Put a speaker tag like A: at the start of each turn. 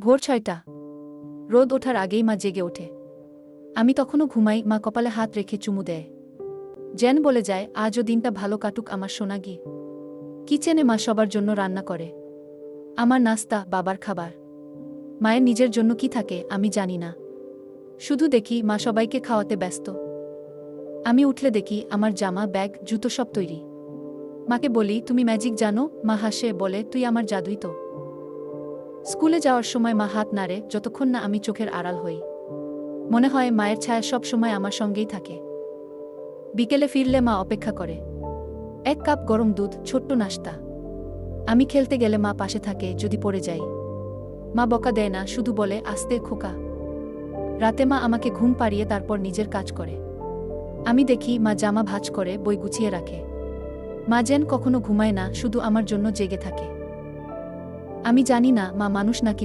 A: ভোর ছয়টা। রোদ ওঠার আগেই মা জেগে ওঠে। আমি তখনও ঘুমাই, মা কপালে হাত রেখে চুমু দেয়। জেন বলে যায়, আজও দিনটা ভালো কাটুক আমার সোনাগি। কিচেনে মা সবার জন্য রান্না করে? আমার নাস্তা, বাবার খাবার। মায়ের নিজের জন্য কি থাকে, আমি জানি না। শুধু দেখি মা সবাইকে খাওয়াতে ব্যস্ত। আমি উঠলে দেখি আমার জামা, ব্যাগ, জুতো সব তৈরি। মাকে বলি, তুমি ম্যাজিক জানো? মা হাসে, বলে, তুই আমার জাদুই তো। স্কুলে যাওয়ার সময় মা হাত নাড়ে, যতক্ষণ না আমি চোখের আড়াল হই। মনে হয় মায়ের ছায়া সব সময় আমার সঙ্গেই থাকে। বিকেলে ফিরলে মা অপেক্ষা করে। এক কাপ গরম দুধ, ছোট্ট নাস্তা। আমি খেলতে গেলে মা পাশে থাকে, যদি পড়ে যাই। মা বকা দেয় না, শুধু বলে, আস্তে, খোকা। রাতে মা আমাকে ঘুম পাড়িয়ে তারপর নিজের কাজ করে। আমি দেখি মা জামা ভাঁজ করে, বই গুছিয়ে রাখে। মা যেন কখনো ঘুমায় না, শুধু আমার জন্য জেগে থাকে। আমি জানি না মা মানুষ নাকি